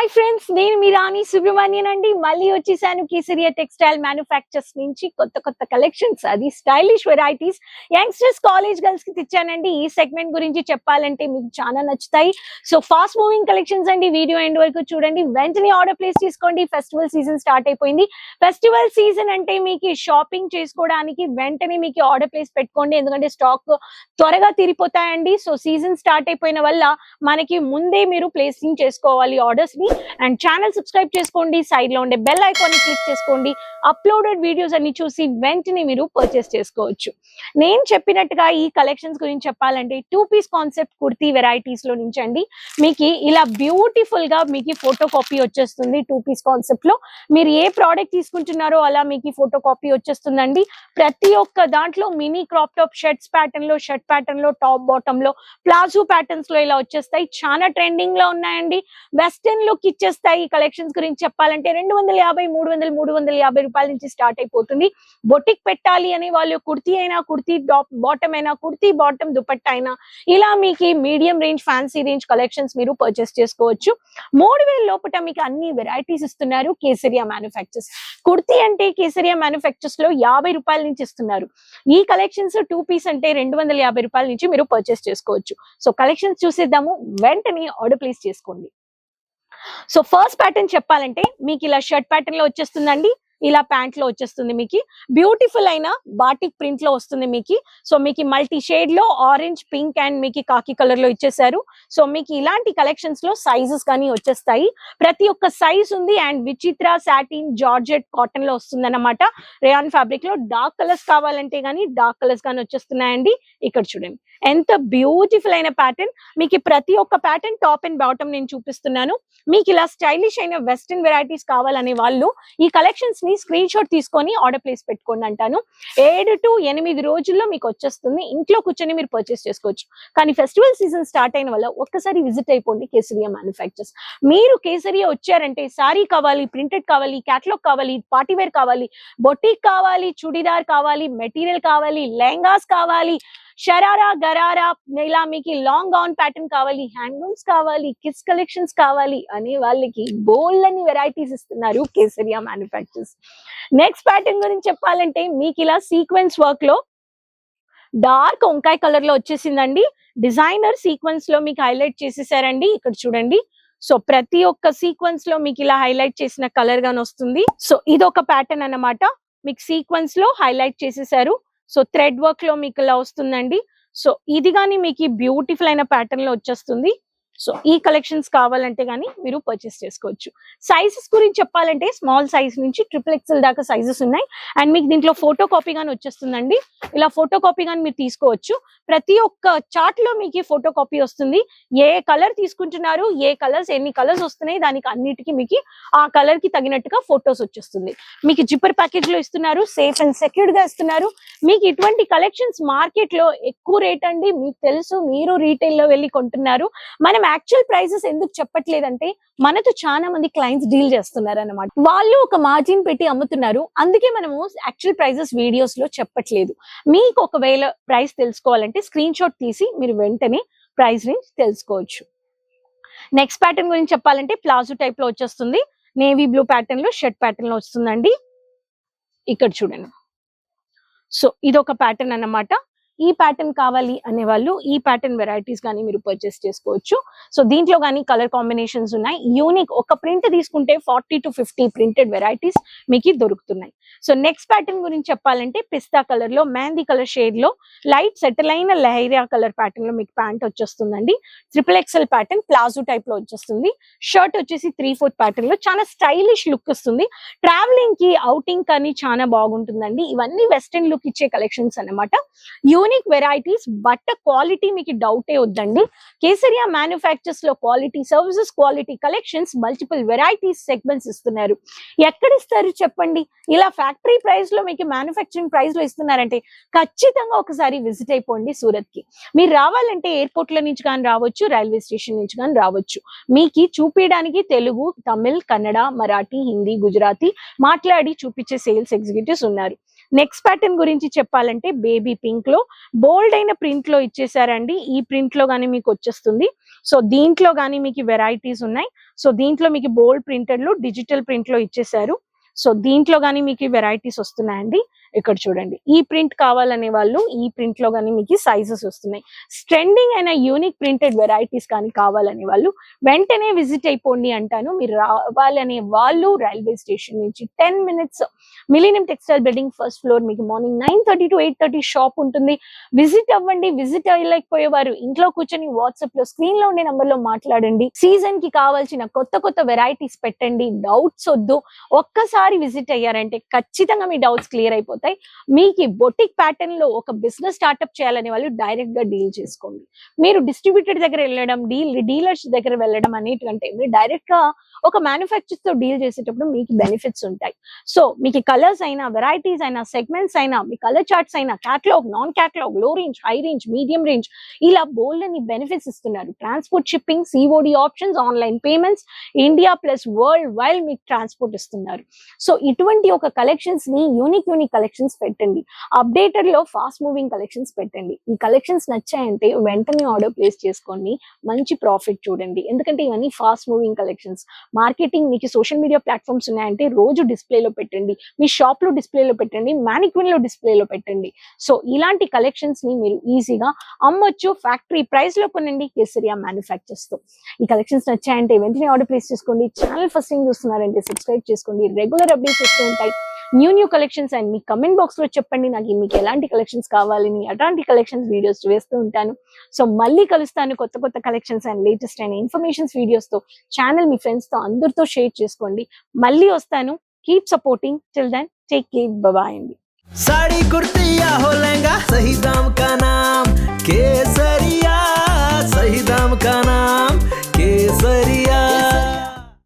Hi friends నేను మీ రాణి సుబ్రహ్మణ్యన్ అండి. మళ్ళీ వచ్చేసాను కేసరియా టెక్స్టైల్ మ్యానుఫ్యాక్చర్స్ నుంచి కొత్త కొత్త కలెక్షన్స్ అది స్టైలిష్ వెరైటీస్ యంగ్స్టర్స్ కాలేజ్ గర్ల్స్కి తెచ్చానండి. ఈ సెగ్మెంట్ గురించి చెప్పాలంటే మీకు చాలా నచ్చుతాయి. సో ఫాస్ట్ మూవింగ్ కలెక్షన్స్ అండి. వీడియో ఎండ్ వరకు చూడండి. వెంటనే ఆర్డర్ ప్లేస్ చేసుకోండి. ఫెస్టివల్ సీజన్ స్టార్ట్ అయిపోయింది. ఫెస్టివల్ సీజన్ అంటే మీకు షాపింగ్ చేసుకోవడానికి వెంటనే మీకు ఆర్డర్ ప్లేస్ పెట్టుకోండి. ఎందుకంటే స్టాక్ త్వరగా తీరిపోతాయండి. సో సీజన్ స్టార్ట్ అయిపోయిన వల్ల మనకి ముందే మీరు ప్లేసింగ్ చేసుకోవాలి ఆర్డర్స్ని. అండ్ ఛానల్ సబ్స్క్రైబ్ చేసుకోండి సైడ్లో ఉండే బెల్ ఐకాన్ క్లిక్ చేసుకోండి. అప్లోడెడ్ వీడియోస్ అన్ని చూసి వెంటనే మీరు పర్చేస్ చేసుకోవచ్చు. నేను చెప్పినట్టుగా ఈ కలెక్షన్స్ గురించి చెప్పాలంటే టూ పీస్ కాన్సెప్ట్ కుర్తీ వెరైటీస్లో నుంచి అండి. మీకు ఇలా బ్యూటిఫుల్గా మీకు ఫోటో కాపీ వచ్చేస్తుంది టూ పీస్ కాన్సెప్ట్లో. మీరు ఏ ప్రోడక్ట్ తీసుకుంటున్నారో అలా మీకు ఫోటో కాపీ వచ్చేస్తుందండి. ప్రతి ఒక్క దాంట్లో మినీ క్రాప్ టాప్ షర్ట్స్ ప్యాటర్న్లో షర్ట్ ప్యాటర్న్లో టాప్ బాటమ్లో ప్లాజో ప్యాటర్న్స్లో ఇలా వచ్చేస్తాయి. చాలా ట్రెండింగ్లో ఉన్నాయండి. వెస్టర్న్ లుక్ ఇచ్చేస్తాయి కలెక్షన్స్ గురించి చెప్పాలంటే రెండు వందల యాభై మూడు వందల మూడు వందల యాభై రూపాయల నుంచి స్టార్ట్ అయిపోతుంది. బొటిక్ పెట్టాలి అనే వాళ్ళు కుర్తీ అయినా కుర్తీ బాటమ్ అయినా కుర్తీ బాటమ్ దుపట్టా అయినా ఇలా మీకు medium range fancy range collections మీరు పర్చేస్ చేసుకోవచ్చు. మూడు వేల లోపల మీకు అన్ని వెరైటీస్ ఇస్తున్నారు కేసరియా మ్యానుఫ్యాక్చర్స్. కుర్తీ అంటే కేసరియా మ్యానుఫ్యాక్చర్స్లో యాభై రూపాయల నుంచి ఇస్తున్నారు. ఈ కలెక్షన్స్ టూ పీస్ అంటే రెండు వందల యాభై రూపాయల నుంచి మీరు పర్చేస్ చేసుకోవచ్చు. సో కలెక్షన్స్ చూసేద్దాము. వెంటనే ఆర్డర్ ప్లేస్ చేసుకోండి. సో ఫస్ట్ ప్యాటర్న్ చెప్పాలంటే మీకు ఇలా షర్ట్ ప్యాటర్న్లో వచ్చేస్తుందండి ఇలా ప్యాంట్లో వచ్చేస్తుంది మీకు. బ్యూటిఫుల్ అయిన బాటిక్ ప్రింట్లో వస్తుంది మీకు. సో మీకు మల్టీ షేడ్లో ఆరెంజ్ పింక్ అండ్ మీకు కాకి కలర్లో ఇచ్చేసారు సో మీకు ఇలాంటి కలెక్షన్స్లో సైజెస్ కానీ వచ్చేస్తాయి. ప్రతి ఒక్క సైజ్ ఉంది అండ్ విచిత్ర సాటిన్ జార్జెట్ కాటన్లో వస్తుంది అనమాట రేయాన్ ఫ్యాబ్రిక్లో డార్క్ కలర్స్ కావాలంటే గానీ డార్క్ కలర్స్ కానీ వచ్చేస్తున్నాయండి. ఇక్కడ చూడండి. ఎంత బ్యూటిఫుల్ అయిన ప్యాటర్న్ మీకు ప్రతి ఒక్క ప్యాటర్న్ టాప్ అండ్ బాటమ్ నేను చూపిస్తున్నాను. మీకు ఇలా స్టైలిష్ అయిన వెస్ట్రన్ వెరైటీస్ కావాలనే వాళ్ళు ఈ కలెక్షన్స్ని స్క్రీన్ షాట్ తీసుకొని ఆర్డర్ ప్లేస్ పెట్టుకోండి అంటాను. ఏడు టు ఎనిమిది రోజుల్లో మీకు వచ్చేస్తుంది. ఇంట్లో కూర్చొని మీరు పర్చేస్ చేసుకోవచ్చు. కానీ ఫెస్టివల్ సీజన్ స్టార్ట్ అయిన వల్ల ఒక్కసారి విజిట్ అయిపోండి కేసరియా మ్యానుఫ్యాక్చర్స్ మీరు కేసరియా వచ్చారంటే సారీ కావాలి ప్రింటెడ్ కావాలి క్యాటలాగ్ కావాలి పార్టీ వేర్ కావాలి బొటిక్ కావాలి చుడిదార్ కావాలి మెటీరియల్ కావాలి లెహంగాస్ కావాలి షరారా గరారా ఇలా మీకు లాంగ్ గౌన్ ప్యాటర్న్ కావాలి హ్యాండ్లూమ్స్ కావాలి కిడ్స్ కలెక్షన్స్ కావాలి అనే వాళ్ళకి బోల్డ్ అని వెరైటీస్ ఇస్తున్నారు కేసరియా మ్యానుఫ్యాక్చర్స్ నెక్స్ట్ ప్యాటర్న్ గురించి చెప్పాలంటే మీకు ఇలా సీక్వెన్స్ వర్క్లో డార్క్ వంకాయ కలర్లో వచ్చేసిందండి. డిజైనర్ సీక్వెన్స్లో మీకు హైలైట్ చేసేసారండి. ఇక్కడ చూడండి. సో ప్రతి ఒక్క సీక్వెన్స్లో మీకు ఇలా హైలైట్ చేసిన కలర్ గాని వస్తుంది. సో ఇది ఒక ప్యాటర్న్ అన్నమాట. మీకు సీక్వెన్స్లో హైలైట్ చేసేసారు. సో థ్రెడ్ వర్క్లో మీకు ఇలా వస్తుందండి. సో ఇది కానీ మీకు బ్యూటిఫుల్ అయిన ప్యాటర్న్లో వచ్చేస్తుంది. సో ఈ కలెక్షన్స్ కావాలంటే కానీ మీరు పర్చేస్ చేసుకోవచ్చు. సైజెస్ గురించి చెప్పాలంటే స్మాల్ సైజ్ నుంచి ట్రిపుల్ ఎక్స్ఎల్ దాకా సైజెస్ ఉన్నాయి. అండ్ మీకు దీంట్లో ఫోటో కాపీ కానీ వచ్చేస్తుందండి. ఇలా ఫోటో కాపీ కానీ మీరు తీసుకోవచ్చు. ప్రతి ఒక్క చార్ట్లో మీకు ఫోటో కాపీ వస్తుంది. ఏ కలర్ తీసుకుంటున్నారు ఏ కలర్స్ ఎన్ని కలర్స్ వస్తున్నాయి దానికి అన్నిటికీ మీకు ఆ కలర్కి తగినట్టుగా ఫొటోస్ వచ్చేస్తుంది. మీకు జిప్పర్ ప్యాకేజ్లో ఇస్తున్నారు సేఫ్ అండ్ సెక్యూర్డ్గా ఇస్తున్నారు. మీకు ఇటువంటి కలెక్షన్స్ మార్కెట్లో ఎక్కువ రేట్ అండి. మీకు తెలుసు మీరు రీటైల్లో వెళ్ళి కొంటున్నారు. మనం యాక్చువల్ ప్రైసెస్ ఎందుకు చెప్పట్లేదంటే మనతో చాలా మంది క్లయింట్స్ డీల్ చేస్తున్నారు అనమాట వాళ్ళు ఒక మార్జిన్ పెట్టి అమ్ముతున్నారు. అందుకే మనము యాక్చువల్ ప్రైజెస్ వీడియోస్లో చెప్పట్లేదు. మీకు ఒకవేళ ప్రైస్ తెలుసుకోవాలంటే స్క్రీన్ షాట్ తీసి మీరు వెంటనే ప్రైస్ రేంజ్ తెలుసుకోవచ్చు. నెక్స్ట్ ప్యాటర్న్ గురించి చెప్పాలంటే ప్లాజో టైప్లో వచ్చేస్తుంది. నేవీ బ్లూ ప్యాటర్న్లో షర్ట్ ప్యాటర్న్లో వస్తుందండి. ఇక్కడ చూడండి. సో ఇది ఒక ప్యాటర్న్ అన్నమాట. ఈ ప్యాటర్న్ కావాలి అనే వాళ్ళు ఈ ప్యాటర్న్ వెరైటీస్ కానీ మీరు పర్చేస్ చేసుకోవచ్చు. సో దీంట్లో కానీ కలర్ కాంబినేషన్స్ ఉన్నాయి. యూనిక్ ఒక ప్రింట్ తీసుకుంటే forty to fifty printed varieties మీకు దొరుకుతున్నాయి. సో నెక్స్ట్ ప్యాటర్న్ గురించి చెప్పాలంటే పిస్తా కలర్లో మెహందీ కలర్ షేడ్లో లైట్ సెటిల్ అయిన లహరియా కలర్ ప్యాటర్న్లో మీకు ప్యాంట్ వచ్చేస్తుందండి. ట్రిపుల్ ఎక్సెల్ ప్యాటర్న్ ప్లాజో టైప్లో వచ్చేస్తుంది. షర్ట్ వచ్చేసి త్రీ ఫోర్త్ ప్యాటర్న్లో చాలా స్టైలిష్ లుక్ వస్తుంది. ట్రావెలింగ్కి అవుటింగ్ కానీ చాలా బాగుంటుందండి. ఇవన్నీ వెస్టర్న్ లుక్ ఇచ్చే కలెక్షన్స్ అన్నమాట. యూనిక్ వెరైటీస్ బట్ట క్వాలిటీ మీకు డౌటే వద్దండి. Kesariya మ్యానుఫ్యాక్చర్స్లో quality services quality collections multiple varieties segments ఇస్తున్నారు. ఎక్కడ ఇస్తారు చెప్పండి? ఇలా ఫ్యాక్టరీ ప్రైస్లో మీకు మ్యానుఫ్యాక్చరింగ్ ప్రైస్లో ఇస్తున్నారంటే ఖచ్చితంగా ఒకసారి విజిట్ అయిపోండి సూరత్కి మీరు రావాలంటే ఎయిర్పోర్ట్లో నుంచి కానీ రావచ్చు రైల్వే స్టేషన్ నుంచి కానీ రావచ్చు. మీకు చూపించడానికి తెలుగు తమిళ్ కన్నడ మరాఠీ హిందీ గుజరాతీ మాట్లాడి చూపించే సేల్స్ ఎగ్జిక్యూటివ్స్ ఉన్నారు. నెక్స్ట్ ప్యాటర్న్ గురించి చెప్పాలంటే బేబీ పింక్లో. బోల్డ్ అయిన ప్రింట్లో ఇచ్చేసారండి. ఈ ప్రింట్లో గానీ మీకు వచ్చేస్తుంది. సో దీంట్లో గానీ మీకు వెరైటీస్ ఉన్నాయి. సో దీంట్లో మీకు బోల్డ్ ప్రింటెడ్లో డిజిటల్ ప్రింట్లో ఇచ్చేసారు సో దీంట్లో గానీ మీకు వెరైటీస్ వస్తున్నాయండి. ఇక్కడ చూడండి. ఈ ప్రింట్ కావాలనే వాళ్ళు ఈ ప్రింట్లో కానీ మీకు సైజెస్ వస్తున్నాయి. స్ట్రెండింగ్ అయిన యూనిక్ ప్రింటెడ్ వెరైటీస్ కానీ కావాలనే వాళ్ళు వెంటనే విజిట్ అయిపోండి అంటాను. మీరు రావాలనే వాళ్ళు రైల్వే స్టేషన్ నుంచి ten minutes Millennium textile building first floor మీకు morning nine thirty to eight thirty shop ఉంటుంది. విజిట్ అవ్వండి. విజిట్ అయ్యలేకపోయేవారు ఇంట్లో కూర్చొని వాట్సాప్లో స్క్రీన్లో ఉండే నంబర్లో మాట్లాడండి. సీజన్కి కావాల్సిన కొత్త కొత్త వెరైటీస్ పెట్టండి. డౌట్స్ వద్దు. ఒక్కసారి విజిట్ అయ్యారంటే ఖచ్చితంగా మీ డౌట్స్ క్లియర్ అవుతాయి మీకు బొటిక్ ప్యాటర్న్లో ఒక బిజినెస్ స్టార్ట్అప్ చేయాలనే వాళ్ళు డైరెక్ట్గా డీల్ చేసుకోండి. మీరు డిస్ట్రిబ్యూటర్ దగ్గర వెళ్ళడం డీల్ డీలర్స్ దగ్గర వెళ్ళడం అనేటువంటి మీరు డైరెక్ట్గా ఒక మ్యానుఫ్యాక్చర్స్తో డీల్ చేసేటప్పుడు మీకు బెనిఫిట్స్ ఉంటాయి. సో మీకు కలర్స్ అయినా వెరైటీస్ అయినా సెగ్మెంట్స్ అయినా మీ కలర్ చార్ట్స్ అయినా catalogue non క్యాటలాగ్లో range high range medium range ఇలా బోల్డ్ అని బెనిఫిట్స్ ఇస్తున్నారు. Transport shipping COD options online payments India plus world wide మీకు ట్రాన్స్పోర్ట్ ఇస్తున్నారు. సో ఇటువంటి ఒక కలెక్షన్స్ని యూనిక్ యూనిక్ కలెక్షన్స్ పెట్టండి. అప్డేటెడ్లో ఫాస్ట్ మూవింగ్ కలెక్షన్స్ పెట్టండి. ఈ కలెక్షన్స్ నచ్చాయంటే వెంటనే ఆర్డర్ ప్లేస్ చేసుకోండి. మంచి ప్రాఫిట్ చూడండి. ఎందుకంటే ఇవన్నీ ఫాస్ట్ మూవింగ్ కలెక్షన్స్ మార్కెటింగ్ మీకు సోషల్ మీడియా ప్లాట్ఫామ్స్ ఉన్నాయంటే రోజు డిస్ప్లేలో పెట్టండి. మీ షాప్లో డిస్ప్లేలో పెట్టండి. మానిక్విన్లో డిస్ప్లేలో పెట్టండి. సో ఇలాంటి కలెక్షన్స్ని మీరు ఈజీగా అమ్మొచ్చు. ఫ్యాక్టరీ ప్రైస్లో కొనండి. కేసరియా మ్యానుఫ్యాక్చర్స్తో. ఈ కలెక్షన్స్ నచ్చాయంటే వెంటనే ఆర్డర్ ప్లేస్ చేసుకోండి. ఛానల్ ఫస్ట్ టైం చూస్తున్నారంటే సబ్స్క్రైబ్ చేసుకోండి. రెగ్యులర్ అప్డేట్స్ వస్తూ ఉంటాయి. న్యూ న్యూ కలెక్షన్స్ అండ్ మీ కమెంట్ బాక్స్ లో చెప్పండి నాకు మీకు ఎలాంటి కలెక్షన్స్ కావాలని అట్లాంటి కలెక్షన్స్ వీడియోస్ వేస్తూ ఉంటాను సో మళ్ళీ కలుస్తాను కొత్త కొత్త కలెక్షన్స్ అండ్ లేటెస్ట్ అయిన ఇన్ఫర్మేషన్స్ వీడియోస్ తో ఛానల్ మీ ఫ్రెండ్స్ తో అందరితో షేర్ చేసుకోండి మళ్ళీ వస్తాను keep supporting till then take care bye అండి साड़ी कुर्ती या हो लहंगा सही दाम का नाम केसरिया सही दाम का नाम